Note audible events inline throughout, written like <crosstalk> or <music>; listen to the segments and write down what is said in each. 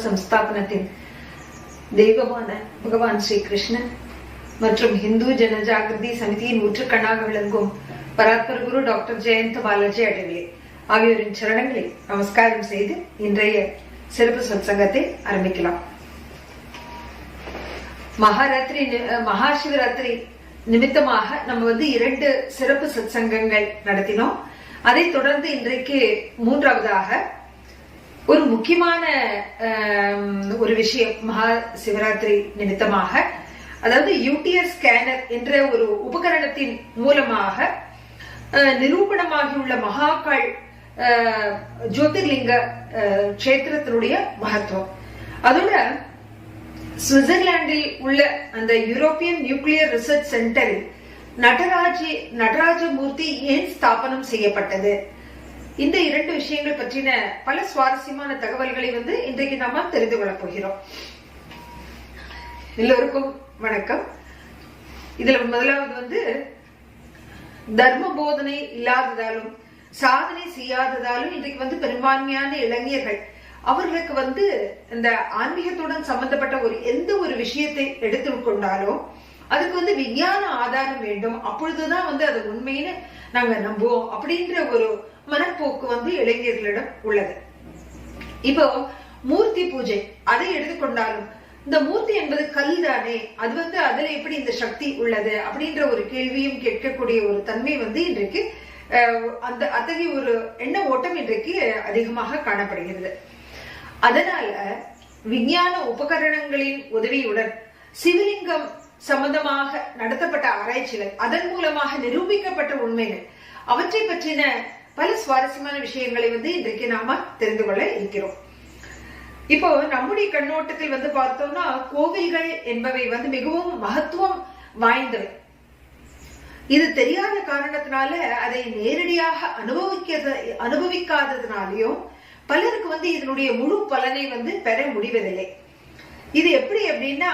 தர்ம சம்ஸ்தாபனத்தின் தெய்வமான பகவான் ஸ்ரீ கிருஷ்ணன் மற்றும் இந்து ஜனஜாகிருதி சமிதியின் ஊற்றுக்கண்ணாக விளங்கும் பராத்பர குரு டாக்டர் ஜெயந்த் பாலாஜி அடவிலே ஆகியோரின் சரணங்களை நமஸ்காரம் செய்து இன்றைய சிறப்பு சத்சங்கத்தை ஆரம்பிக்கலாம் மகாராத்திரி மகாசிவராத்திரி நிமித்தமாக நம்ம வந்து இரண்டு சிறப்பு சத்சங்கங்கள் நடத்தினோம் அதைத் தொடர்ந்து இன்றைக்கு மூன்றாவதாக ஒரு முக்கியமான ஒரு விஷயம் மகா சிவராத்திரி நிமித்தமாக அதாவது யூடிஎஸ் ஸ்கேனர் என்ற ஒரு உபகரணத்தின் மூலமாக நிரூபணமாகியுள்ள மகாகாள் ஜோதிர்லிங்க கஷேத்திரத்தினுடைய க்ஷேத்திரத்தினுடைய மகத்துவம். அதோட சுவிட்சர்லாந்தில் உள்ள அந்த யூரோப்பியன் நியூக்ளியர் ரிசர்ச் சென்டரில் நடராஜி நடராஜமூர்த்தி ஏன் ஸ்தாபனம் செய்யப்பட்டது? இந்த இரண்டு விஷயங்கள் பற்றின பல சுவாரஸ்யமான தகவல்களை வந்து இன்றைக்கு நாம தெரிந்து கொள்ளப் போகிறோம். எல்லோருக்கும் வணக்கம். இதுல முதலாவது வந்து தர்ம போதனை இல்லாததாலும் சாதனை செய்யாததாலும் இன்றைக்கு வந்து பெரும்பான்மையான இளைஞர்கள் அவர்களுக்கு வந்து இந்த ஆன்மீகத்துடன் சம்பந்தப்பட்ட ஒரு எந்த ஒரு விஷயத்தை எடுத்து கொண்டாலும் அதுக்கு வந்து விஞ்ஞான ஆதாரம் வேண்டும். அப்பொழுதுதான் வந்து அது உண்மைன்னு நாங்க நம்புவோம். அப்படின்ற ஒரு மனப்போக்கு வந்து இளைஞர்களிடம் உள்ளது. இப்போ மூர்த்தி பூஜை அதை எடுத்துக்கொண்டாலும் இந்த மூர்த்தி என்பது கல் தானே அது வந்து அதுல எப்படி இந்த சக்தி உள்ளது அப்படின்ற ஒரு கேள்வியும் கேட்கக்கூடிய ஒரு தன்மை வந்து இன்றைக்கு அந்த அத்தகைய ஒரு எண்ண ஓட்டம் இன்றைக்கு அதிகமாக காணப்படுகிறது. அதனால விஞ்ஞான உபகரணங்களின் உதவியுடன் சிவலிங்கம் சம்பந்தமாக நடத்தப்பட்ட ஆராய்ச்சிகள் அதன் மூலமாக நிரூபிக்கப்பட்ட உண்மைகள் அவற்றை பற்றின பல சுவாரஸ்யமான விஷயங்களை வந்து இன்றைக்கு நாம தெரிந்து கொள்ள இருக்கிறோம். இப்போ நம்முடைய கண்ணோட்டத்தில் வந்து பார்த்தோம்னா கோவில்கள் என்பவை வந்து மிகவும் மகத்துவம் வாய்ந்தவை. இது தெரியாத காரணத்தினால அதை நேரடியாக அனுபவிக்கிறது அனுபவிக்காததுனாலையும் பலருக்கு வந்து இதனுடைய முழு பலனை வந்து பெற முடிவதில்லை. இது எப்படி அப்படின்னா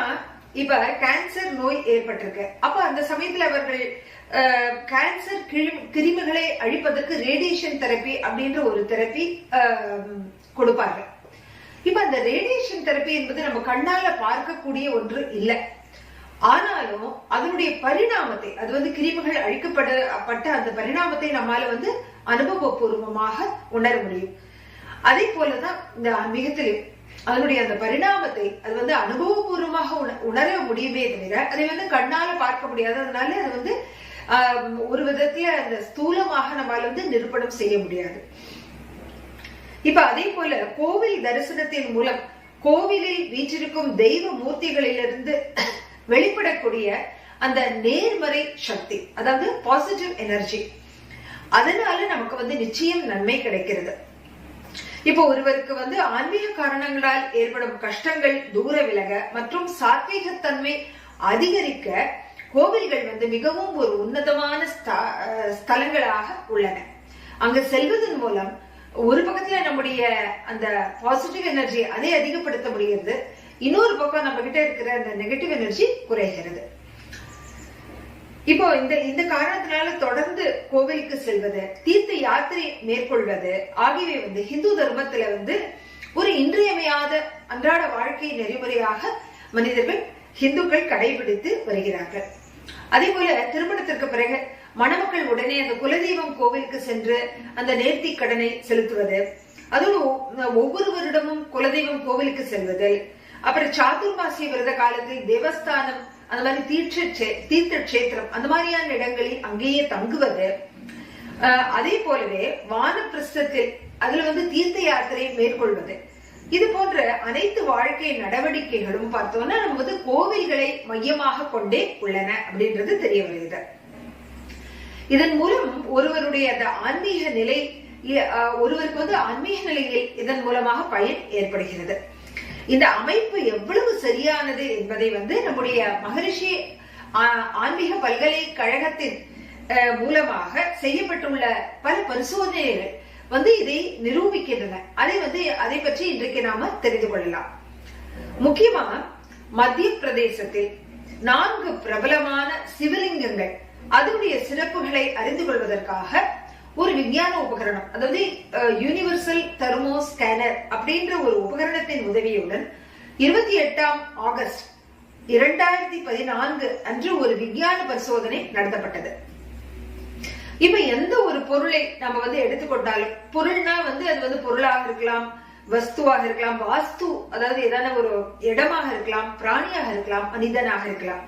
இப்ப கேன்சர் நோய் ஏற்பட்டிருக்கு. அப்ப அந்த சமயத்துல அவர்கள் கேன்சர் கிருமிகளை அழிப்பதற்கு ரேடியேஷன் தெரப்பி அப்படின்ற ஒரு தெரப்பி கொடுப்பாங்க. இப்ப அந்த ரேடியேஷன் தெரப்பி என்பது நம்ம கண்ணால பார்க்கக்கூடிய ஒன்று இல்லை. ஆனாலும் அதனுடைய பரிணாமத்தை அது வந்து கிருமிகள் அழிக்கப்படப்பட்ட அந்த பரிணாமத்தை நம்மால வந்து அனுபவபூர்வமாக உணர முடியும். அதே போலதான் இந்த ஆன்மீகத்திலும் அதனுடைய அந்த பரிணாமத்தை அது வந்து அனுபவபூர்வமாக உண- உணர முடியுமே தவிர அதை வந்து கண்ணால பார்க்க முடியாது. அதனால அது வந்து ஒரு விதத்துல அந்த ஸ்தூலமாக நம்மால வந்து நிரூபணம் செய்ய முடியாது. இப்ப அதே போல கோவில் தரிசனத்தின் மூலம் கோவிலில் வீற்றிருக்கும் தெய்வ மூர்த்திகளிலிருந்து <coughs> வெளிப்படக்கூடிய அந்த நேர்மறை சக்தி அதாவது பாசிட்டிவ் எனர்ஜி அதனால நமக்கு வந்து நிச்சயம் நன்மை கிடைக்கிறது. இப்போ ஒருவருக்கு வந்து ஆன்மீக காரணங்களால் ஏற்படும் கஷ்டங்கள் தூர விலக மற்றும் சாத்வீகத்தன்மை அதிகரிக்க கோவில்கள் வந்து மிகவும் ஒரு உன்னதமான ஸ்தலங்களாக உள்ளன. அங்க செல்வதன் மூலம் ஒரு பக்கத்துல நம்முடைய அந்த பாசிட்டிவ் எனர்ஜி அதை அதிகப்படுத்த முடிகிறது. இன்னொரு பக்கம் நம்ம கிட்ட இருக்கிற அந்த நெகட்டிவ் எனர்ஜி குறைகிறது. இப்போ இந்த இந்த காரணத்தினால தொடர்ந்து கோவிலுக்கு செல்வது தீர்த்த யாத்திரை மேற்கொள்வது ஆகியவை வந்து ஹிந்து தர்மத்துல வந்து ஒரு இன்றியமையாத அன்றாட வாழ்க்கை நெறிமுறையாக மனிதர்கள் ஹிந்துக்கள் கடைபிடித்து வருகிறார்கள். அதே போல திருமணத்திற்கு பிறகு மணமக்கள் உடனே அந்த குலதெய்வம் கோவிலுக்கு சென்று அந்த நேர்த்தி கடனை செலுத்துவது அதோடு ஒவ்வொரு வருடமும் குலதெய்வம் கோவிலுக்கு செல்வதில் அப்புறம் சாதுர்மாசிய விரத காலத்தில் தேவஸ்தானம் அந்த மாதிரி தீர்த்த தீர்த்த கஷேத்திரம் அந்த மாதிரியான இடங்களில் அங்கேயே தங்குவது. அதே போலவே வானப்பிரஸ்தத்தில் அதுல வந்து தீர்த்த யாத்திரை மேற்கொள்வது. இது போன்ற அனைத்து வாழ்க்கை நடவடிக்கைகளும் பார்த்தோம்னா நம்ம வந்து கோவில்களை மையமாக கொண்டே உள்ளன அப்படின்றது தெரிய வருகிறது. இதன் மூலம் ஒருவருடைய அந்த ஆன்மீக நிலை ஒருவருக்கு வந்து ஆன்மீக நிலையில் இதன் மூலமாக பயன் ஏற்படுகிறது. இந்த அமைப்பு எவ்வளவு சரியானது என்பதை வந்து நம்முடைய மகரிஷி ஆன்மீக பல்கலைக்கழகத்தின் மூலமாக செய்யப்பட்டுள்ள பல பரிசோதனைகள் வந்து இதை நிரூபிக்கின்றன. அதை வந்து அதை பற்றி இன்றைக்கு நாம தெரிந்து கொள்ளலாம். முக்கியமா மத்திய பிரதேசத்தில் நான்கு பிரபலமான சிவலிங்கங்கள் அதனுடைய சிறப்புகளை அறிந்து கொள்வதற்காக ஒரு விஞ்ஞான உபகரணம் அதாவது யூனிவர்சல் தெர்மோ ஸ்கேனர் அப்படின்ற ஒரு உபகரணத்தின் உதவியுடன் இருபத்தி எட்டாம் ஆகஸ்ட் இரண்டாயிரத்தி பதினான்கு அன்று ஒரு விஞ்ஞான பரிசோதனை நடத்தப்பட்டது. இப்ப எந்த ஒரு பொருளை நம்ம வந்து எடுத்துக்கொண்டாலும் பொருள்னா வந்து அது வந்து பொருளாக இருக்கலாம் வஸ்துவாக இருக்கலாம் வாஸ்து அதாவது ஏதான ஒரு இடமாக இருக்கலாம் பிராணியாக இருக்கலாம் மனிதனாக இருக்கலாம்.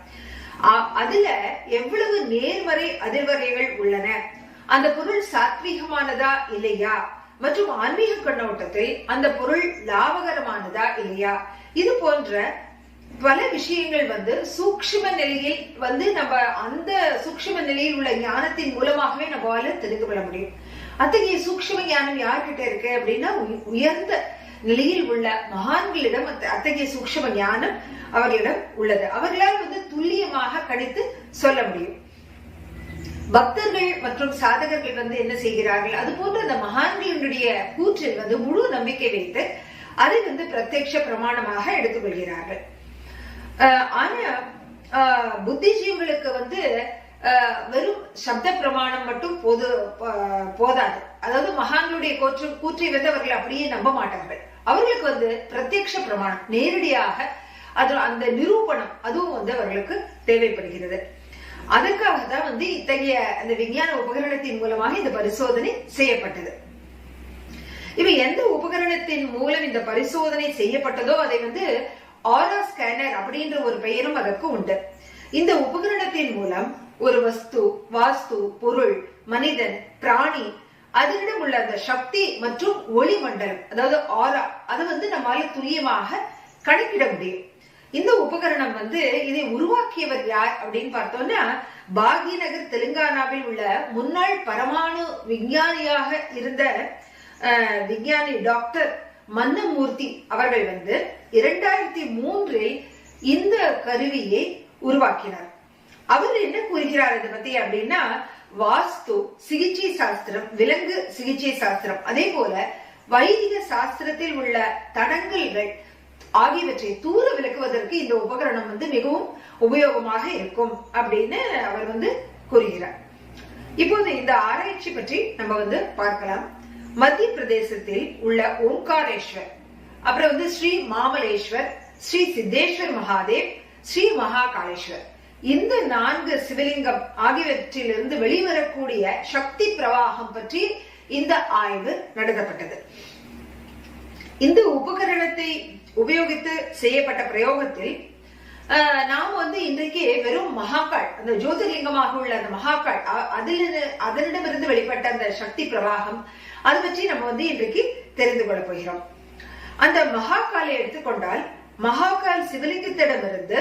அதுல எவ்வளவு நேர்மறை அதிர்வகைகள் உள்ளன? அந்த பொருள் சாத்வீகமானதா இல்லையா? மற்றும் ஆன்மீக கண்ணோட்டத்தில் அந்த பொருள் லாபகரமானதா இல்லையா? இது போன்ற பல விஷயங்கள் வந்து சூக்ஷ்ம நிலையில் வந்து நம்ம அந்த சூக்ஷ்ம நிலையில் உள்ள ஞானத்தின் மூலமாகவே நம்மளால தெரிந்து கொள்ள முடியும். அத்தகைய சூக்ஷ்ம ஞானம் யார்கிட்ட இருக்கு அப்படின்னா உயர்ந்த நிலையில் உள்ள மகான்களிடம் அத்தகைய சூக்ஷ்ம ஞானம் அவர்களிடம் உள்ளது. அவர்களால் வந்து துல்லியமாக கணித்து சொல்ல முடியும். பக்தர்கள் மற்றும் சாதகர்கள் வந்து என்ன செய்கிறார்கள்? அது போன்ற அந்த மகான்களினுடைய கூற்றில் வந்து முழு நம்பிக்கை வைத்து அதை வந்து பிரத்யட்ச பிரமாணமாக எடுத்துக்கொள்கிறார்கள். ஆனா புத்திஜீவிகளுக்கு வந்து வெறும் சப்த பிரமாணம் மட்டும் போது போதாது. அதாவது மகான்களுடைய கூற்று கூற்றை வந்து அவர்கள் அப்படியே நம்ப மாட்டார்கள். அவர்களுக்கு வந்து பிரத்யக்ஷ பிரமாணம் நேரடியாக அது அந்த நிரூபணம் அதுவும் வந்து அவர்களுக்கு தேவைப்படுகிறது. அதற்காக தான் வந்து இத்தகைய அந்த விஞ்ஞான உபகரணத்தின் மூலமாக இந்த பரிசோதனை செய்யப்பட்டது. இப்ப எந்த உபகரணத்தின் மூலம் இந்த பரிசோதனை செய்யப்பட்டதோ அதை வந்து ஆரா ஸ்கேனர் அப்படின்ற ஒரு பெயரும் அதற்கு உண்டு. இந்த உபகரணத்தின் மூலம் ஒரு வஸ்து வாஸ்து பொருள் மனிதன் பிராணி அதனிடம் உள்ள அந்த சக்தி மற்றும் ஒளி மண்டலம் அதாவது ஆரா அது வந்து நம்மால துல்லியமாக கணக்கிட முடியும். இந்த உபகரணம் வந்து இதை உருவாக்கியவர் யார் அப்படின்னு பார்த்தோம்னா பாகிநகர் தெலுங்கானாவில் உள்ள முன்னாள் பரமாணு விஞ்ஞானியாக இருந்த விஞ்ஞானி டாக்டர் மன்னமூர்த்தி அவர்கள் வந்து இரண்டாயிரத்தி மூன்றில் இந்த கருவியை உருவாக்கினார். அவர் என்ன கூறுகிறார் இதை பத்தி அப்படின்னா வாஸ்து சிகிச்சை சாஸ்திரம் விலங்கு சிகிச்சை சாஸ்திரம் அதே போல வைதிக சாஸ்திரத்தில் உள்ள தடங்கல்கள் ஆகியவற்றை தூர விளக்குவதற்கு இந்த உபகரணம் வந்து மிகவும் உபயோகமாக இருக்கும் அப்படின்னு அவர் வந்து கூறுகிறார். இப்போது இந்த ஆராய்ச்சி பற்றி நம்ம வந்து பார்க்கலாம். மத்திய பிரதேசத்தில் உள்ள ஓம்காரேஸ்வர் அப்புறம் வந்து ஸ்ரீ மாமலேஸ்வர் ஸ்ரீ சித்தேஸ்வர் மகாதேவ் ஸ்ரீ மகாகாலேஸ்வர் இந்த நான்கு சிவலிங்கம் ஆகியவற்றிலிருந்து வெளிவரக்கூடிய சக்தி பிரவாகம் பற்றி இந்த ஆய்வு நடத்தப்பட்டது. இந்த உபகரணத்தை உபயோகித்து செய்யப்பட்ட பிரயோகத்தில் நாம் வந்து இன்றைக்கு வெறும் மகாக்காள் அந்த ஜோதிர்லிங்கமாக உள்ள அந்த மகாக்காள் அ- அதிலிருந்து அதனிடமிருந்து வெளிப்பட்ட அந்த சக்தி பிரவாகம் அது பற்றி நம்ம வந்து இன்றைக்கு தெரிந்து கொள்ள போகிறோம். அந்த மகாகாலை எடுத்துக்கொண்டால் மகாகால் சிவலிங்கத்திடமிருந்து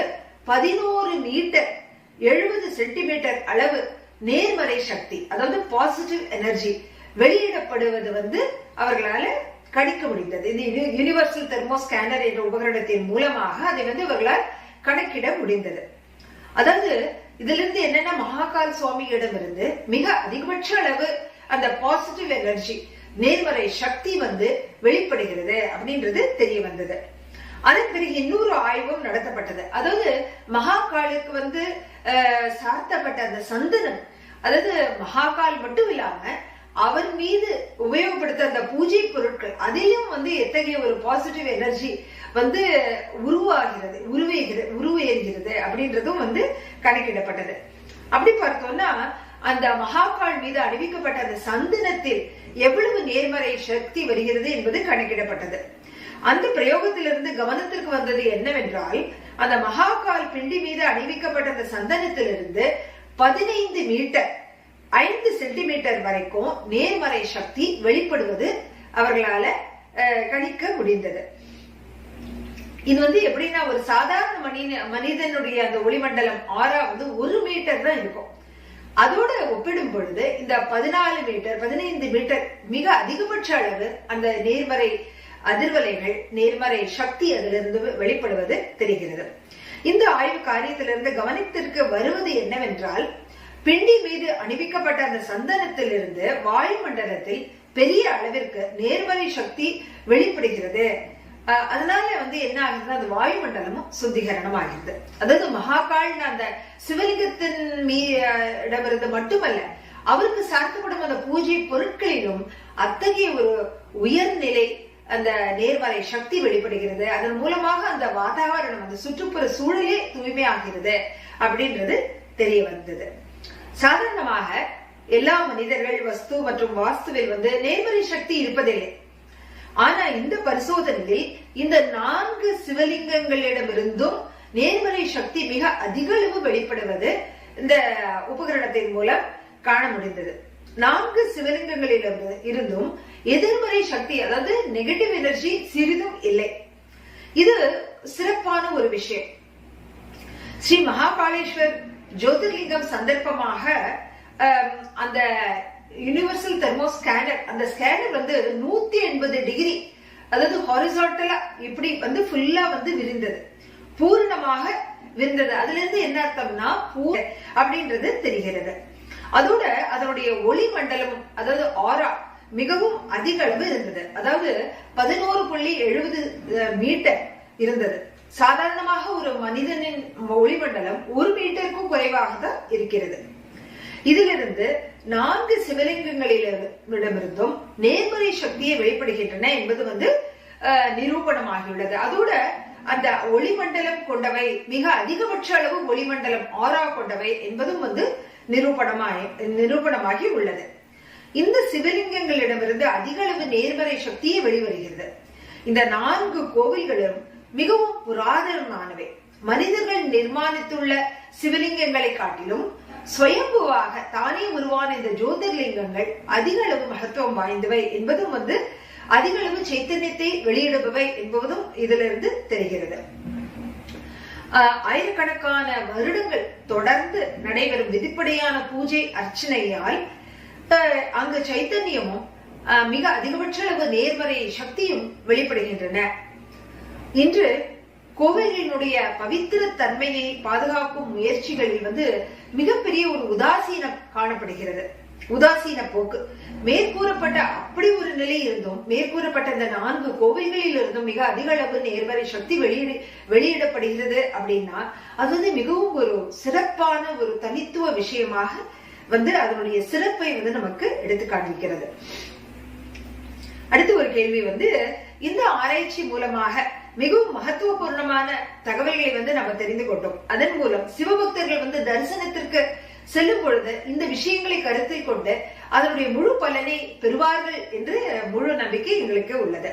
பதினோரு மீட்டர் எழுபது சென்டிமீட்டர் அளவு நேர்மறை சக்தி அதாவது பாசிட்டிவ் எனர்ஜி வெளியிடப்படுவது வந்து அவர்களால கணிக்க முடிந்தது. இந்த யூனிவர்சல் தெர்மோ ஸ்கேனர் என்ற உபகரணத்தின் மூலமாக அதை வந்து இவர்களால் கணக்கிட முடிந்தது. அதாவது இதுல இருந்து என்னன்னா மகாகால் சுவாமியிடமிருந்து மிக அதிகபட்ச அளவு அந்த பாசிட்டிவ் எனர்ஜி நேர்மறை சக்தி வந்து வெளிப்படுகிறது அப்படின்றது தெரிய வந்தது. அதன் பிறகு இன்னொரு ஆய்வும் நடத்தப்பட்டது. அதாவது மகாகாலுக்கு வந்து அஹ், சார்த்தப்பட்ட அந்த சந்தனம் அதாவது மகாகால் மட்டும் இல்லாம அவர் மீது உபயோகப்படுத்த அந்த பூஜை பொருட்கள் அதிலும் வந்து எத்தகைய ஒரு பாசிட்டிவ் எனர்ஜி வந்து உருவாகிறது உருவேகிறது உருவேறுகிறது அப்படின்றதும் வந்து கணக்கிடப்பட்டது. அப்படி பார்த்தோம்னா அந்த மகாகால் மீது அணிவிக்கப்பட்ட அந்த சந்தனத்தில் எவ்வளவு நேர்மறை சக்தி வருகிறது என்பது கணக்கிடப்பட்டது. அந்த பிரயோகத்திலிருந்து கவனத்திற்கு வந்தது என்னவென்றால் அந்த மகாகால் பிண்டி மீது அணிவிக்கப்பட்ட அந்த சந்தனத்திலிருந்து பதினைந்து மீட்டர் ஐந்து சென்டிமீட்டர் வரைக்கும் நேர்மறை சக்தி வெளிப்படுவது அவர்களால அஹ், கணிக்க முடிந்தது. இது வந்து எப்படின்னா ஒரு சாதாரண மனித மனிதனுடைய அந்த ஒளிமண்டலம் ஆறா வந்து ஒரு மீட்டர் தான் இருக்கும். அதோட ஒப்பிடும் பொழுது இந்த பதினாலு மீட்டர் பதினைந்து மீட்டர் மிக அதிகபட்ச அளவு அந்த நேர்மறை அதிர்வலைகள் நேர்மறை சக்தி அதிலிருந்து வெளிப்படுவது தெரிகிறது. இந்த ஆய்வு காரியத்திலிருந்து கவனித்திற்கு வருவது என்னவென்றால் பிண்டி மீது அணிவிக்கப்பட்ட அந்த சந்தனத்திலிருந்து வாயுமண்டலத்தில் பெரிய அளவிற்கு நேர்மறை சக்தி வெளிப்படுகிறது. அதனால வந்து என்ன ஆகுதுன்னா அந்த வாயுமண்டலமும் சுத்திகரணம் ஆகிறது அதாவது மகாகால் அந்த சிவலிங்கத்தின் மீ இடமிருந்து மட்டுமல்ல அவருக்கு சார்த்தப்படும் அந்த பூஜை பொருட்களிலும் அத்தகைய ஒரு உயர்நிலை அந்த நேர்மறை சக்தி வெளிப்படுகிறது. அதன் மூலமாக அந்த வாதாவரணம் அந்த சுற்றுப்புற சூழலே தூய்மை ஆகிறது அப்படின்றது தெரிய வந்தது. சாதாரணமாக எல்லா மனிதர்கள் வஸ்து மற்றும் வாஸ்துவில் வந்து நேர்மறை சக்தி இருப்பதில்லை. ஆனா இந்த பரிசோதனையில் இந்த நான்கு சிவலிங்கங்களிடமிருந்தும் நேர்மறை சக்தி மிக அதிக அளவு வெளிப்படுவது இந்த உபகரணத்தின் மூலம் காண முடிந்தது. நான்கு சிவலிங்கங்களிடம் இருந்தும் எதிர்மறை சக்தி அதாவது நெகட்டிவ் எனர்ஜி சிறிதும் இல்லை. இது சிறப்பான ஒரு விஷயம். ஸ்ரீ மகாகாளேஸ்வர் ஜோதிர்லிங்கம் சந்தர்ப்பமாக அந்த யுனிவர்சல் தெர்மோ ஸ்கேனர் அந்த ஸ்கேனர் வந்து நூத்தி எண்பது டிகிரி அதாவது ஹாரிசான்டலா இப்படி வந்து ஃபுல்லா வந்து விரிந்தது. பூரணமாக விரிந்தது. அதுல இருந்து என்ன அர்த்தம்னா பூ அப்படின்றது தெரிகிறது. அதோட அதனுடைய ஒளி மண்டலம் அதாவது ஆரா மிகவும் அதிக அளவு இருந்தது. அதாவது பதினோரு புள்ளி எழுபது மீட்டர் இருந்தது. சாதாரணமாக ஒரு மனிதனின் ஒளிமண்டலம் ஒரு மீட்டருக்கும் குறைவாக தான் இருக்கிறது. இதிலிருந்து நான்கு சிவலிங்கங்களிடமிருந்தும் நேர்மறை சக்தியை வெளிப்படுகின்றன என்பது வந்து நிரூபணமாகியுள்ளது. அதோட அந்த ஒளிமண்டலம் கொண்டவை மிக அதிகபட்ச அளவு ஒளிமண்டலம் ஆறா கொண்டவை என்பதும் வந்து நிரூபணமாய் நிரூபணமாகி உள்ளது இந்த சிவலிங்கங்களிடமிருந்து அதிக அளவு நேர்மறை சக்தியை வெளிவருகிறது. இந்த நான்கு கோவில்களும் மிகவும் புராதனமானவை. மனிதர்கள் நிர்மாணித்துள்ள சிவலிங்கங்களை காட்டிலும் சுயம்புவாக தானே உருவான இந்த ஜோதிர்லிங்கங்கள் அதிக அளவு மகத்துவம் வாய்ந்தவை என்பதும் வந்து அதிக அளவு சைத்தன்யத்தை வெளியிடுபவை என்பதும் இதிலிருந்து தெரிகிறது. ஆஹ் ஆயிரக்கணக்கான வருடங்கள் தொடர்ந்து நடைபெறும் விதிப்படியான பூஜை அர்ச்சனையால் அங்கு சைத்தன்யமும் மிக அதிகபட்ச அளவு நேர்மறை சக்தியும் வெளிப்படுகின்றன. இன்று கோவிலினுடைய பவித்திர தன்மையை பாதுகாக்கும் முயற்சிகளில் வந்து மிகப்பெரிய ஒரு உதாசீனம் காணப்படுகிறது. உதாசீன போக்கு. மேற்கூறப்பட்ட அப்படி ஒரு நிலை இருந்தும் மேற்கூறப்பட்ட இந்த நான்கு கோவில்களில் இருந்தும் மிக அதிக அளவு நேர்மறை சக்தி வெளியிடு வெளியிடப்படுகிறது அப்படின்னா அது வந்து மிகவும் ஒரு சிறப்பான ஒரு தனித்துவ விஷயமாக வந்து அதனுடைய சிறப்பை வந்து நமக்கு எடுத்து காண்பிக்கிறது. அடுத்து ஒரு கேள்வி வந்து இந்த ஆராய்ச்சி மூலமாக மிகவும் மகத்துவபூர்ணமான தகவல்களை வந்து நம்ம தெரிந்து கொண்டோம். அதன் மூலம் சிவபக்தர்கள் வந்து தரிசனத்திற்கு செல்லும் பொழுது இந்த விஷயங்களை கருத்தில் கொண்டு அதனுடைய முழு பலனை பெறுவார்கள் என்று முழு நம்பிக்கை எங்களுக்கு உள்ளது.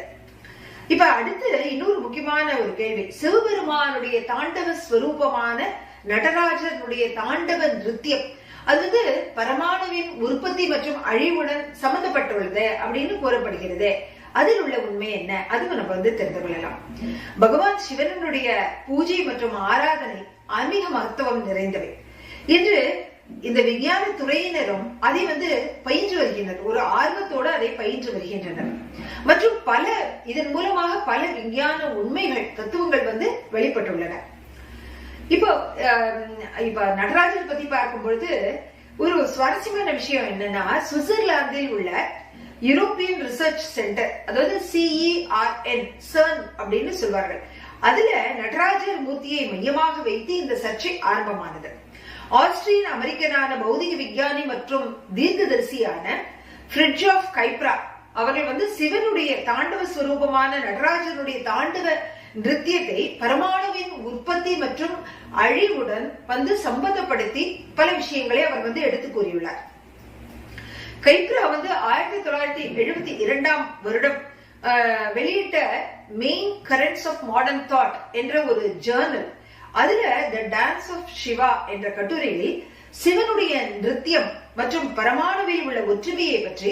இப்ப அடுத்து இன்னொரு முக்கியமான ஒரு கேள்வி. சிவபெருமானுடைய தாண்டவ ஸ்வரூபமான நடராஜனுடைய தாண்டவ நிருத்தியம். அது வந்து பரமாணுவின் உற்பத்தி மற்றும் அழிவுடன் சம்பந்தப்பட்டுள்ளது அப்படின்னு கூறப்படுகிறது. அதில் உள்ள உண்மை என்ன? அதுவும் நம்ம வந்து தெரிந்து கொள்ளலாம். பகவான் சிவனுடைய பூஜை மற்றும் ஆராதனை ஆன்மீக மகத்துவம் நிறைந்தவை. இன்று இந்த விஞ்ஞான துறையினரும் அதை வந்து பயின்று வருகின்றனர். ஒரு ஆர்வத்தோடு அதை பயின்று வருகின்றனர். மற்றும் பல இதன் மூலமாக பல விஞ்ஞான உண்மைகள் தத்துவங்கள் வந்து வெளிப்பட்டுள்ளன. இப்போ இப்ப நடராஜர் பத்தி பார்க்கும் பொழுது ஒரு சுவாரஸ்யமான விஷயம் என்னன்னா சுவிட்சர்லாந்தில் உள்ள யூரோப்பியன் ரிசர்ச் சென்டர் அதாவது சிஇஆர்என் சர்ன் அப்படின்னு சொல்வார்கள். அதுல நடராஜர் மூர்த்தியை மையமாக வைத்து இந்த சர்ச்சை ஆரம்பமானது. ஆஸ்திரியன் அமெரிக்கனான பௌதிக விஞ்ஞானி மற்றும் தீர்க்கதரிசியான ஃப்ரிட்ஜ் ஆஃப் கைப்ரா அவர்கள் வந்து சிவனுடைய தாண்டவ சுரூபமான நடராஜனுடைய தாண்டவ நிருத்தியத்தை பரமாணுவின் உற்பத்தி மற்றும் அழிவுடன் வந்து சம்பந்தப்படுத்தி பல விஷயங்களை அவர் வந்து எடுத்து கூறியுள்ளார். கைப்ரா வந்து ஆயிரத்தி தொள்ளாயிரத்தி எழுபத்தி இரண்டாம் வருடம் வெளியிட்ட main currents of modern thought என்ற ஒரு ஜேர்னல் அதுல த டான்ஸ் ஆஃப் சிவா என்ற கட்டுரையில் சிவனுடைய நிருத்தியம் மற்றும் பரமாணுவில் உள்ள ஒற்றுமையை பற்றி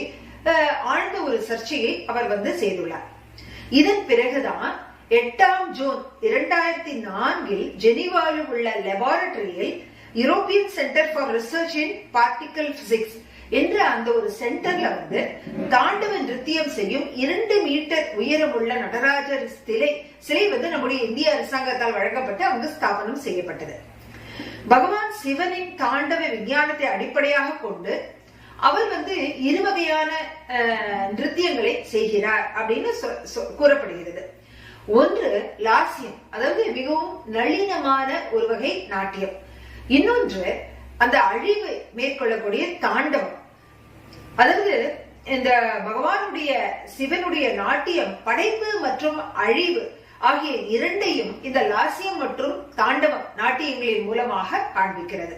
ஆழ்ந்த ஒரு சர்ச்சையை அவர் வந்து செய்துள்ளார். இதன் பிறகுதான் எட்டாம் ஜூன் இரண்டாயிரத்தி நான்கில் ஜெனீவாவில் உள்ள லெபார்டரியில் European centre for research in particle physics என்ற அந்த ஒரு சென்டர்ல வந்து தாண்டவ நிறுத்தியம் செய்யும் இரண்டு மீட்டர் உயரமுள்ள நடராஜர் சிலை சிலை வந்து நம்முடைய இந்திய அரசாங்கத்தால் வழங்கப்பட்டு அங்கு ஸ்தாபனம் செய்யப்பட்டது. பகவான் சிவனின் தாண்டவ விஞ்ஞானத்தை அடிப்படையாக கொண்டு அவர் வந்து இரு வகையான அஹ், நிருத்தியங்களை செய்கிறார் அப்படின்னு சொ- சொ- கூறப்படுகிறது. ஒன்று லாஸ்யம் அதாவது மிகவும் நளினமான ஒரு வகை நாட்டியம். இன்னொன்று அந்த அழிவு மேற்கொள்ளக்கூடிய தாண்டவம். அதாவது இந்த பகவானுடைய சிவனுடைய நாட்டியம் படைப்பு மற்றும் அழிவு ஆகிய இரண்டையும் இந்த லாசியம் மற்றும் தாண்டவம் நாட்டியங்களின் மூலமாக காண்பிக்கிறது.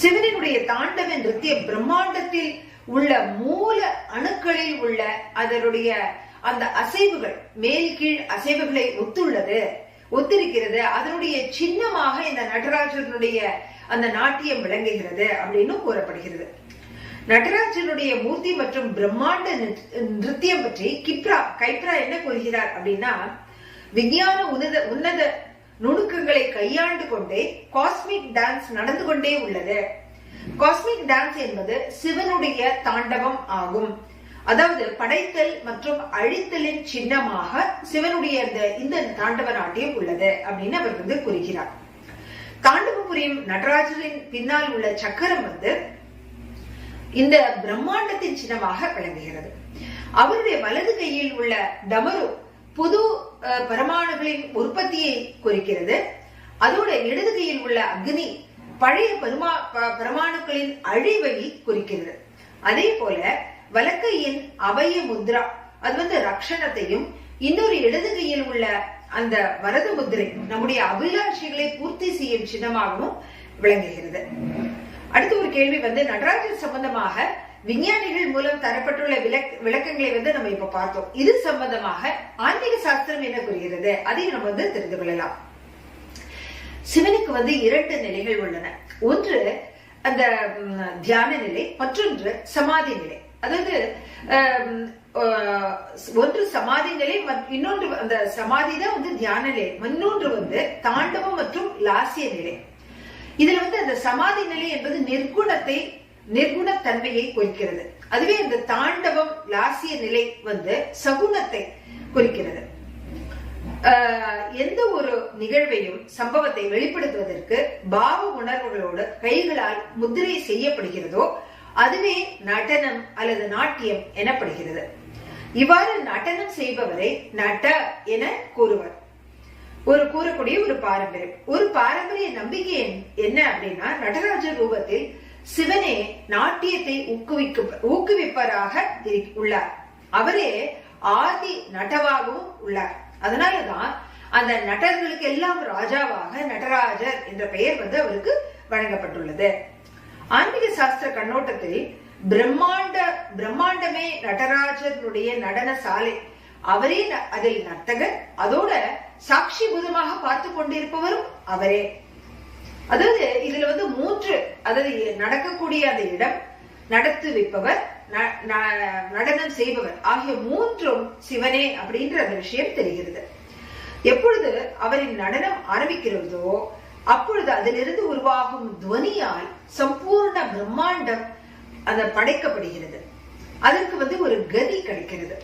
சிவனினுடைய தாண்டவ நிறுத்திய பிரம்மாண்டத்தில் உள்ள மூல அணுக்களில் உள்ள அதனுடைய அந்த அசைவுகள் மேல் கீழ் அசைவுகளை ஒத்துள்ளது ஒத்திருக்கிறது. அதனுடைய சின்னமாக இந்த நடராஜனுடைய அந்த நாட்டியம் விளங்குகிறது அப்படின்னு கூறப்படுகிறது. நடராஜனுடைய மூர்த்தி மற்றும் பிரம்மாண்ட நிருத்தியம் பற்றி கிப்ரா கைப்ரா என்ன கூறுகிறார் அப்படின்னா விஞ்ஞான உன்னத உன்னத நுணுக்கங்களை கையாண்டு கொண்டே காஸ்மிக் டான்ஸ் நடந்து கொண்டே உள்ளது. காஸ்மிக் டான்ஸ் என்பது சிவனுடைய தாண்டவம் ஆகும். அதாவது படைத்தல் மற்றும் அழித்தலின் சின்னமாக சிவனுடைய இந்த இந்த தாண்டவ நாட்டியம் உள்ளது அப்படின்னு அவர் வந்து கூறுகிறார். காண்டபுரியும் நடராஜரின் பின்னால் உள்ள சக்கரம் வந்து இந்த பிரம்மாண்டத்தின் சின்னமாக விளங்குகிறது. அவருடைய வலது கையில் உள்ள டமரு புது பரமாணுகளின் உற்பத்தியை குறிக்கிறது. அதோட இடது கையில் உள்ள அக்னி பழைய பரமா பரமாணுக்களின் அழிவை குறிக்கிறது. அதே போல வலக்கையின் அபய முத்ரா அது வந்து ரக்ஷணத்தையும் இன்னொரு இடது கையில் உள்ள அந்த வரத முத்திரை நம்முடைய அபிலாஷைகளை பூர்த்தி செய்யும் சின்னமாகவும் விளங்குகிறது. அடுத்த ஒரு கேள்வி வந்து நடராஜர் சம்பந்தமாக விஞ்ஞானிகள் மூலம் தரப்பட்டுள்ள விளக் விளக்கங்களை வந்து நம்ம இப்ப பார்த்தோம். இது சம்பந்தமாக ஆன்மீக சாஸ்திரம் என்ன கூறுகிறது? அதையும் நம்ம வந்து தெரிந்து கொள்ளலாம். சிவனுக்கு வந்து இரண்டு நிலைகள் உள்ளன. ஒன்று அந்த தியான நிலை மற்றொன்று சமாதி நிலை. அதாவது ஒன்று சமாதி நிலை இன்னொன்று அந்த சமாதி தான் வந்து தியான நிலை. இன்னொன்று வந்து தாண்டவம் மற்றும் லாசிய நிலை. இதுல வந்து அந்த சமாதி நிலை என்பது நிர்குணத்தை நிர்குணத்தன்மையை குறிக்கிறது. அதுவே இந்த தாண்டவம் லாசிய நிலை வந்து சகுணத்தை குறிக்கிறது. எந்த ஒரு நிகழ்வையும் சம்பவத்தை வெளிப்படுத்துவதற்கு பாவ உணர்வுகளோடு கைகளால் முத்திரை செய்யப்படுகிறதோ அதுவே நடனம் அல்லது நாட்டியம் எனப்படுகிறது. இவ்வாறு நடனம் செய்பவரை நட என கூறுவர். ஒரு கூறக்கூடிய ஒரு பாரம்பரியம். ஒரு பாரம்பரிய நம்பிக்கை என்ன அப்படின்னா நடராஜர் ரூபத்தில் சிவனே நாட்டியத்தை ஊக்குவிக்க ஊக்குவிப்பராக உள்ளார். அவரே ஆதி நடவாகவும் உள்ளார். அதனாலதான் அந்த நடர்களுக்கு எல்லாம் ராஜாவாக நடராஜர் என்ற பெயர் வந்து அவருக்கு வழங்கப்பட்டுள்ளது. ஆன்மீக சாஸ்திர கண்ணோட்டத்தில் பிரம்மாண்ட பிரம்மாண்டமே நடராஜனுடைய நடன சாலை. அவரே அதில் நர்த்தகர் அதோட சாட்சி பூதமாக பார்த்து கொண்டிருப்பவரும் அவரே. அதாவது இதுல வந்து மூன்று அதாவது நடக்கக்கூடிய அந்த இடம் நடத்து வைப்பவர் நடனம் செய்பவர் ஆகிய மூன்றும் சிவனே அப்படின்ற அந்த விஷயம் தெரிகிறது. எப்பொழுது அவரின் நடனம் ஆரம்பிக்கிறதோ அப்பொழுது அதிலிருந்து உருவாகும் துவனியால் சம்பூர்ண பிரம்மாண்டம் அந்த படைக்கப்படுகிறது. அதற்கு வந்து ஒரு கதி கிடைக்கிறது.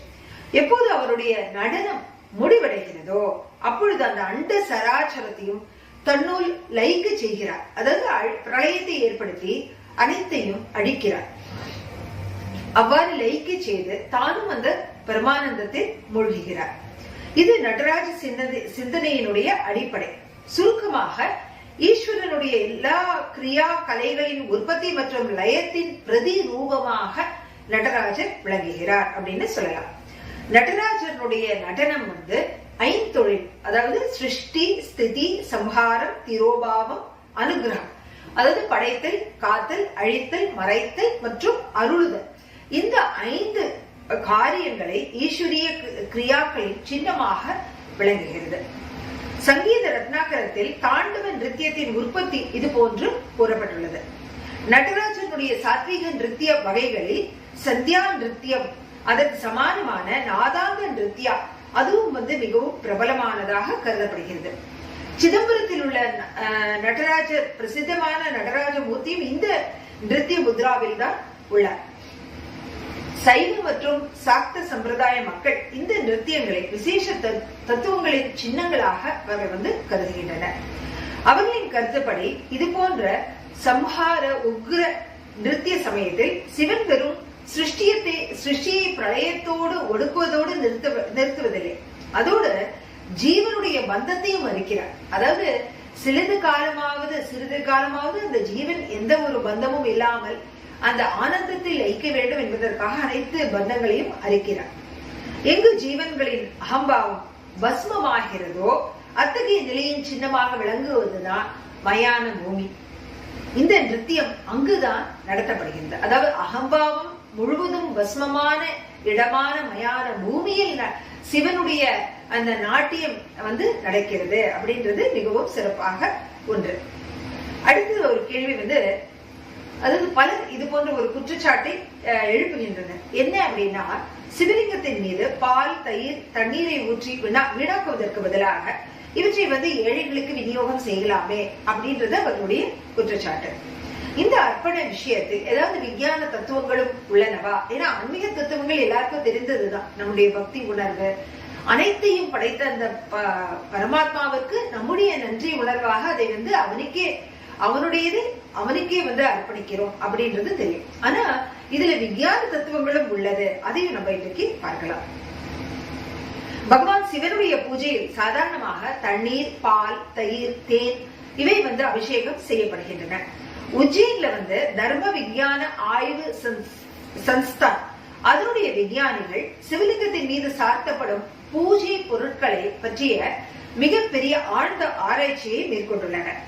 எப்போது அவருடைய நடனம் முடிவடைகிறதோ அப்பொழுது அந்த அண்ட சராச்சரத்தையும் தன்னுள் லயிக்க செய்கிறார். அதாவது பிரளயத்தை ஏற்படுத்தி அனைத்தையும் அடிக்கிறார் அவ்வாறு லயிக்க செய்து தானும் அந்த பிரமானந்தத்தில் மூழ்குகிறார். இது நடராஜ சிந்தனை சிந்தனையினுடைய அடிப்படை. சுருக்கமாக ஈஸ்வரனுடைய எல்லா கிரியா கலைகளின் உற்பத்தி மற்றும் லயத்தின் பிரதி ரூபமாக நடராஜர் விளங்குகிறார் அப்படின்னு சொல்லலாம். நடராஜனுடைய நடனம் வந்து ஐந்தொழில் அதாவது சிருஷ்டி ஸ்திதி சம்ஹாரம் திரோபாவம் அனுகிரகம். அதாவது படைத்தல் காத்தல் அழித்தல் மறைத்தல் மற்றும் அருளுதல். இந்த ஐந்து காரியங்களை ஈஸ்வரிய கிரியாக்களின் சின்னமாக விளங்குகிறது. சங்கீத ரத்னாகரத்தில் தாண்டவ நிருத்தியத்தின் உற்பத்தி இது போன்று கூறப்பட்டுள்ளது. நடராஜனுடைய சாத்வீக நிருத்திய வகைகளில் சந்தியா நிருத்தியம் அதற்கு சமானமான நாதாந்த நிருத்தியா அதுவும் வந்து மிகவும் பிரபலமானதாக கருதப்படுகிறது. சிதம்பரத்தில் உள்ள நடராஜர் பிரசித்தமான நடராஜ மூர்த்தியும் இந்த நிருத்திய முத்ராவில் தான் உள்ளார். சைவ மற்றும் சாக்த சம்பிரதாய மக்கள் இந்த நிருத்தியங்களை விசேஷ தத்துவங்களின் சின்னங்களாக அவர்கள் வந்து கருதுகின்றனர். அவர்களின் கருத்துப்படி இது போன்ற சம்ஹார உக்ர நிருத்திய சமயத்தில் சிவன் பெறும் சிருஷ்டியத்தை சிருஷ்டியை பிரளயத்தோடு ஒடுக்குவதோடு நிறுத்த நிறுத்துவதில்லை. அதோடு ஜீவனுடைய பந்தத்தையும் மறுக்கிறார் அதாவது சிறிது காலமாவது சிறிது காலமாவது அந்த ஜீவன் எந்த ஒரு பந்தமும் இல்லாமல் அந்த ஆனந்தத்தில் ஐக்க வேண்டும் என்பதற்காக அனைத்து பந்தங்களையும் அறுக்கிறார். எங்கு ஜீவன்களின் அகம்பாவம் பஸ்மமாகிறதோ அத்தகைய நிலையின் சின்னமாக விளங்குவதுதான் மயான பூமி. இந்த நிருத்தியம் அங்குதான் நடத்தப்படுகின்றது. அதாவது அகம்பாவம் முழுவதும் பஸ்மமான இடமான மயான பூமியில் சிவனுடைய அந்த நாட்டியம் வந்து நடக்கிறது அப்படின்றது மிகவும் சிறப்பாக ஒன்று. அடுத்து ஒரு கேள்வி வந்து அதாவது பலர் இது போன்ற ஒரு குற்றச்சாட்டை எழுப்புகின்றனர். என்ன அப்படின்னா சிவலிங்கத்தின் மீது பால் தயிர் தண்ணீரை ஊற்றி வினா வீணாக்குவதற்கு பதிலாக இவற்றை வந்து ஏழைகளுக்கு விநியோகம் செய்யலாமே அப்படின்றது அவர்களுடைய குற்றச்சாட்டு. இந்த அர்ப்பண விஷயத்தில் ஏதாவது விஞ்ஞான தத்துவங்களும் உள்ளனவா? ஏன்னா ஆன்மீக தத்துவங்கள் எல்லாருக்கும் தெரிந்ததுதான். நம்முடைய பக்தி உணர்வு. அனைத்தையும் படைத்த அந்த ப- பரமாத்மாவுக்கு நம்முடைய நன்றி உணர்வாக அதை வந்து அவனுக்கே அவனுடையதை அவனுக்கே வந்து அர்ப்பணிக்கிறோம் அப்படின்றது தெரியும். ஆனா இதுல விஞ்ஞான தத்துவங்களும் உள்ளது. அதையும் நம்ம இன்றைக்கு பார்க்கலாம். பகவான் சிவனுடைய பூஜையில் சாதாரணமாக தண்ணீர் பால் தயிர் தேன் இவை வந்து அபிஷேகம் செய்யப்படுகின்றன. உஜ்ஜயின்ல வந்து தர்ம விஞ்ஞான ஆய்வு சன்ஸ்- சன்ஸ்தான் அதனுடைய விஞ்ஞானிகள் சிவலிங்கத்தின் மீது சார்த்தப்படும் பூஜை பொருட்களை பற்றிய மிகப்பெரிய ஆழ்ந்த ஆராய்ச்சியை மேற்கொண்டுள்ளனர்.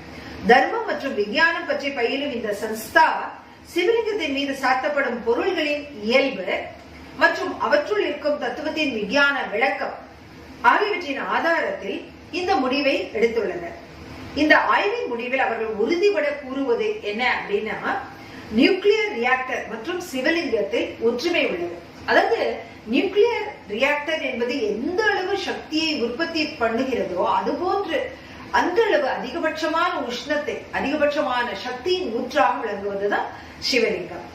தர்மம் மற்றும் விஞ்ஞானம் பற்றி பயிலும் இந்த சன்ஸ்தா சிவலிங்கத்தின் மீது சாத்தப்படும் பொருள்களின் இயல்பு மற்றும் அவற்றுள் இருக்கும் தத்துவத்தின் விஞ்ஞான விளக்கம் ஆகியவற்றின் ஆதாரத்தில் இந்த முடிவை எடுத்துள்ளனர். இந்த ஆய்வின் முடிவில் அவர்கள் உறுதிபட கூறுவது என்ன அப்படின்னா நியூக்ளியர் ரியாக்டர் மற்றும் சிவலிங்கத்தில் ஒற்றுமை உள்ளது. அதாவது நியூக்ளியர் ரியாக்டர் என்பது எந்த அளவு சக்தியை உற்பத்தி பண்ணுகிறதோ அது போன்று அந்த அளவு அதிகபட்சமான உஷ்ணத்தை அதிகபட்சமான சக்தியின் ஊற்றாக விளங்குவதுதான் சிவலிங்கம்.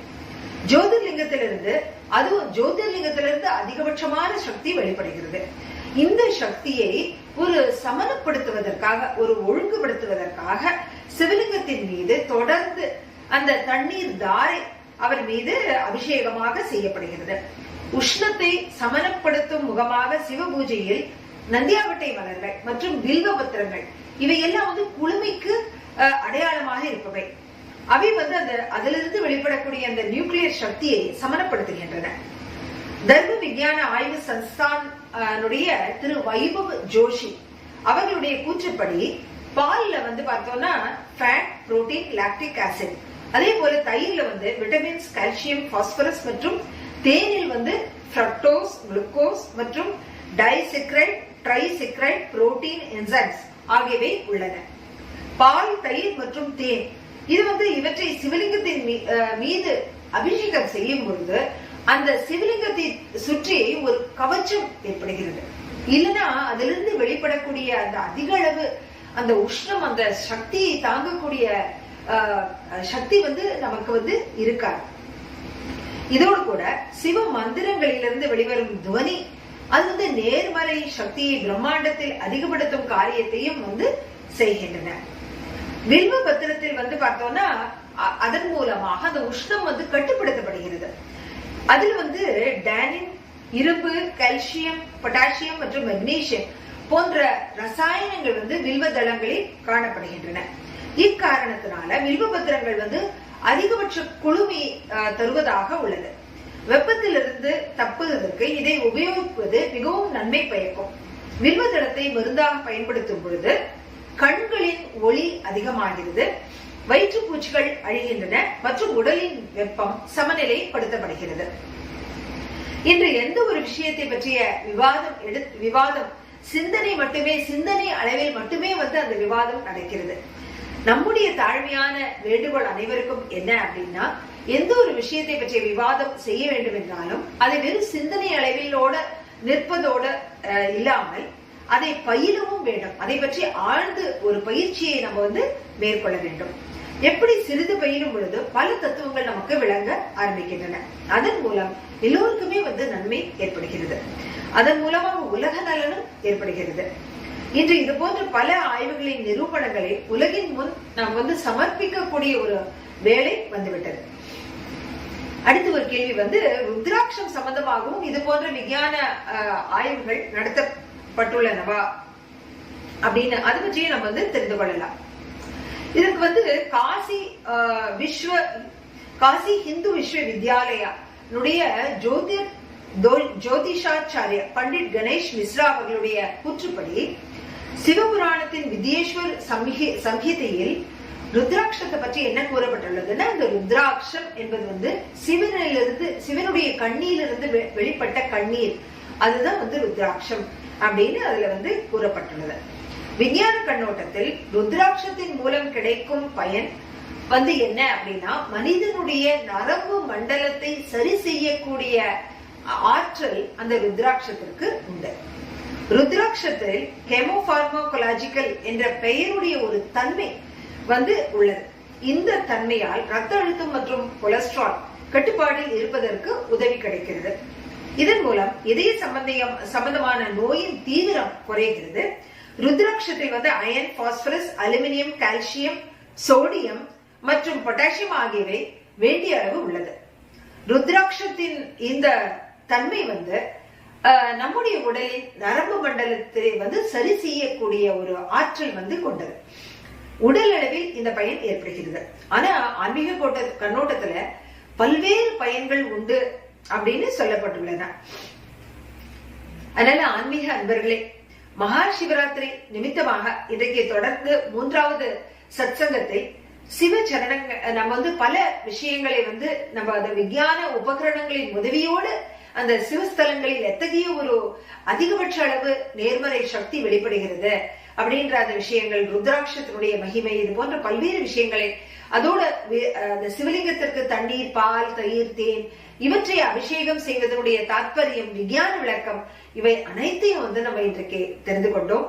ஜோதிர்லிங்கத்திலிருந்து அதுவும் ஜோதிர்லிங்கத்திலிருந்து அதிகபட்சமான சக்தி வெளிப்படுகிறது. இந்த சக்தியை ஒரு சமனப்படுத்துவதற்காக ஒரு ஒழுங்குபடுத்துவதற்காக சிவலிங்கத்தின் மீது தொடர்ந்து அந்த தண்ணீர் தாரை அவர் மீது அபிஷேகமாக செய்யப்படுகிறது. உஷ்ணத்தை சமனப்படுத்தும் முகமாக சிவ பூஜையில் நந்தியாவட்டை மலர்கள் மற்றும் வில்வபத்திரங்கள் இவை எல்லாம் வந்து குளுமைக்கு அடையாளமாக இருப்பவை. அவை வந்து அந்த அதிலிருந்து வெளிப்படக்கூடிய அந்த நியூக்ளியர் சக்தியை சமனப்படுத்துகின்றன தர்ம விஞ்ஞான ஆய்வு சன்ஸ்தானுடைய திரு வைபவ் ஜோஷி அவர்களுடைய கூற்றுப்படி பால்ல வந்து பார்த்தோம்னா ஃபேட் புரோட்டீன் லாக்டிக் ஆசிட் அதே போல தயிர்ல வந்து விட்டமின்ஸ் கால்சியம் பாஸ்பரஸ் மற்றும் தேனில் வந்து ஃப்ரக்டோஸ் குளுக்கோஸ் மற்றும் டைசிக்ரைட் ட்ரைசிக்ரைட் புரோட்டீன் என்சைம்ஸ் ஆகியவை உள்ளன. பால் தயிர் மற்றும் தேன். இது வந்து இவற்றை சிவலிங்கத்தின் மீது அபிஷேகம் செய்யும் பொழுது அந்த சிவலிங்கத்தை சுற்றி ஒரு கவச்சம் ஏற்படுகிறது. இல்லனா அதிலிருந்து வெளிப்படக்கூடிய அந்த அதிக அளவு அந்த உஷ்ணம் அந்த சக்தியை தாங்கக்கூடிய சக்தி வந்து நமக்கு வந்து இருக்காது. இதோடு கூட சிவ மந்திரங்களிலிருந்து வெளிவரும் துவனி அது வந்து நேர்மறை சக்தியை பிரம்மாண்டத்தில் அதிகப்படுத்தும் காரியத்தையும் வந்து செய்கின்றன. வில்வ பத்திரத்தில் வந்து பார்த்தோம்னா அதன் மூலமாக அந்த உஷ்ணம் வந்து கட்டுப்படுத்தப்படுகிறது. அதுல வந்து டேனின் இரும்பு கல்சியம் பொட்டாசியம் மற்றும் மெக்னீசியம் போன்ற ரசாயனங்கள் வந்து வில்வ தளங்களில் காணப்படுகின்றன. இக்காரணத்தினால வில்வ பத்திரங்கள் வந்து அதிகபட்ச குளுமை தருவதாக உள்ளது. வெப்பத்திலிருந்து தப்புவதற்கு இதை உபயோகிப்பது மிகவும் நன்மை பயக்கும். வில்வதளத்தை மருந்தாக பயன்படுத்தும் பொழுது கண்களின் ஒளி அதிகமாகிறது வயிற்றுப்பூச்சிகள் அழிகின்றன மற்றும் உடலின் வெப்பம் சமநிலைப்படுத்தப்படுகிறது. இன்று எந்த ஒரு விஷயத்தை பற்றிய விவாதம் எடு விவாதம் சிந்தனை மட்டுமே சிந்தனை அளவில் மட்டுமே வந்து அந்த விவாதம் நடக்கிறது. நம்முடைய தாழ்மையான வேண்டுகோள் அனைவருக்கும் என்ன அப்படின்னா எந்த ஒரு விஷயத்தை பற்றிய விவாதம் செய்ய வேண்டும் என்றாலும் அதை வெறும் சிந்தனை அளவிலோட நிற்பதோட இல்லாமல் அதை பயிலவும் வேண்டும். அதை பற்றி ஆழ்ந்து ஒரு பயிற்சியை நம்ம வந்து மேற்கொள்ள வேண்டும். எப்படி சிறிது பயிலும் பொழுது பல தத்துவங்கள் நமக்கு விளங்க ஆரம்பிக்கின்றன. அதன் மூலம் எல்லோருக்குமே வந்து நன்மை ஏற்படுகிறது. அதன் மூலமாக உலக நலனும் ஏற்படுகிறது. இன்று இது போன்ற பல ஆய்வுகளின் நிரூபணங்களை உலகின் முன் நாம் வந்து சமர்ப்பிக்கக்கூடிய ஒரு வேலை வந்துவிட்டது. அடுத்து ஒரு கேள்வி வந்து ருத்ராட்சம் சம்பந்தமாகவும் இது போன்ற விஞ்ஞான ஆய்வுகள் நடத்தப்பட்டுள்ளனவா? அப்படின்னு அது பற்றியும் நம்ம வந்து தெரிந்து கொள்ளலாம். இதுக்கு வந்து காசி விஸ்வ காசி ஹிந்து விஸ்வ னுடைய ஜோதிர் ஜோதிஷாச்சாரிய பண்டிட் கணேஷ் மிஸ்ரா அவர்களுடைய கூற்றுப்படி சிவபுராணத்தின் வித்யேஸ்வர் சம்ஹி- சம்ஹிதையில் ருத்ராட்சத்தை பற்றி என்ன கூறப்பட்டுள்ளதுன்னா இந்த ருத்ராட்சம் என்பது வந்து சிவனிலிருந்து சிவனுடைய கண்ணியிலிருந்து வெ- வெளிப்பட்ட கண்ணீர். அதுதான் வந்து ருத்ராட்சம் அப்படின்னு அதுல வந்து கூறப்பட்டுள்ளது. விஞ்ஞான கண்ணோட்டத்தில் ருத்ராட்சத்தின் மூலம் கிடைக்கும் பயன் வந்து என்ன அப்படின்னா மனிதனுடைய நரம்பு மண்டலத்தை சரி செய்யக்கூடிய ஆற்றல் அந்த ருத்ராட்சத்திற்கு உண்டு. ருத்ராட்சத்தில் கெமோபார்மோகொலாஜிக்கல் என்ற பெயருடைய ஒரு தன்மை வந்து உள்ளது. இந்த தன்மையால் ரத்த அழுத்தம் மற்றும் கொலஸ்ட்ரால் கட்டுப்பாடில் இருப்பதற்கு உதவி கிடைக்கிறது. இதன் மூலம் இதய சம்பந்தம் சம்பந்தமான நோயின் தீவிரம் குறைகிறது. ருத்ராட்சத்தில் வந்து iron phosphorus aluminium calcium sodium மற்றும் பொட்டாசியம் ஆகியவை வேண்டிய அளவு உள்ளது. ருத்ராட்சத்தின் இந்த தன்மை வந்து அஹ், நம்முடைய உடலின் நரம்பு மண்டலத்தை வந்து சரி செய்யக்கூடிய ஒரு ஆற்றல் வந்து கொண்டது. உடல் அளவில் இந்த பயன் ஏற்படுகிறது. ஆனா ஆன்மீக கோட்ட கண்ணோட்டத்துல பல்வேறு பயன்கள் உண்டு அப்படின்னு சொல்லப்பட்டுள்ளன. அதனால ஆன்மீக அன்பர்களே மகா சிவராத்திரி நிமித்தமாக இன்றைக்கு தொடர்ந்து மூன்றாவது சத்சங்கத்தை சிவ சரணங்க நம்ம வந்து பல விஷயங்களை வந்து நம்ம அந்த விஞ்ஞான உபகரணங்களின் உதவியோடு அந்த சிவஸ்தலங்களில் எத்தகைய ஒரு அதிகபட்ச அளவு நேர்மறை சக்தி வெளிப்படுகிறது அப்படின்ற அந்த விஷயங்கள் ருத்ராட்சத்தினுடைய மகிமை இது போன்ற பல்வேறு விஷயங்களை அதோட அந்த சிவலிங்கத்திற்கு தண்ணீர் பால் தயிர் தேன் இவற்றை அபிஷேகம் செய்வதனுடைய தாத்பரியம் விஞ்ஞான விளக்கம் இவை அனைத்தையும் வந்து நம்ம இன்றைக்கு தெரிந்து கொண்டோம்.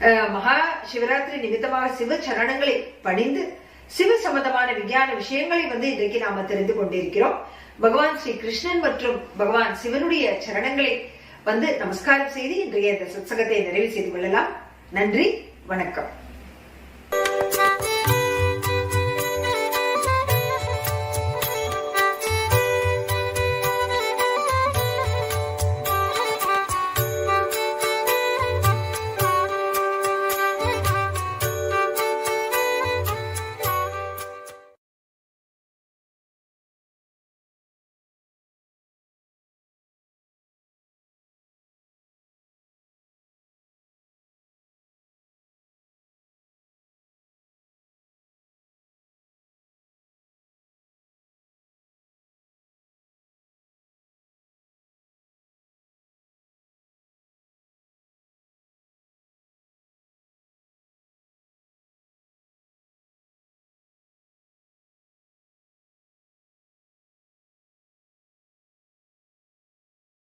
அஹ் மகா சிவராத்திரி நிமித்தமாக சிவ சரணங்களை பணிந்து சிவ சம்பந்தமான விஞ்ஞான விஷயங்களை வந்து இன்றைக்கு நாம தெரிந்து கொண்டிருக்கிறோம். பகவான் ஸ்ரீ கிருஷ்ணன் மற்றும் பகவான் சிவனுடைய சரணங்களை வந்து நமஸ்காரம் செய்து இன்றைய இந்த சத்சங்கத்தை நிறைவு செய்து கொள்ளலாம். நன்றி வணக்கம்.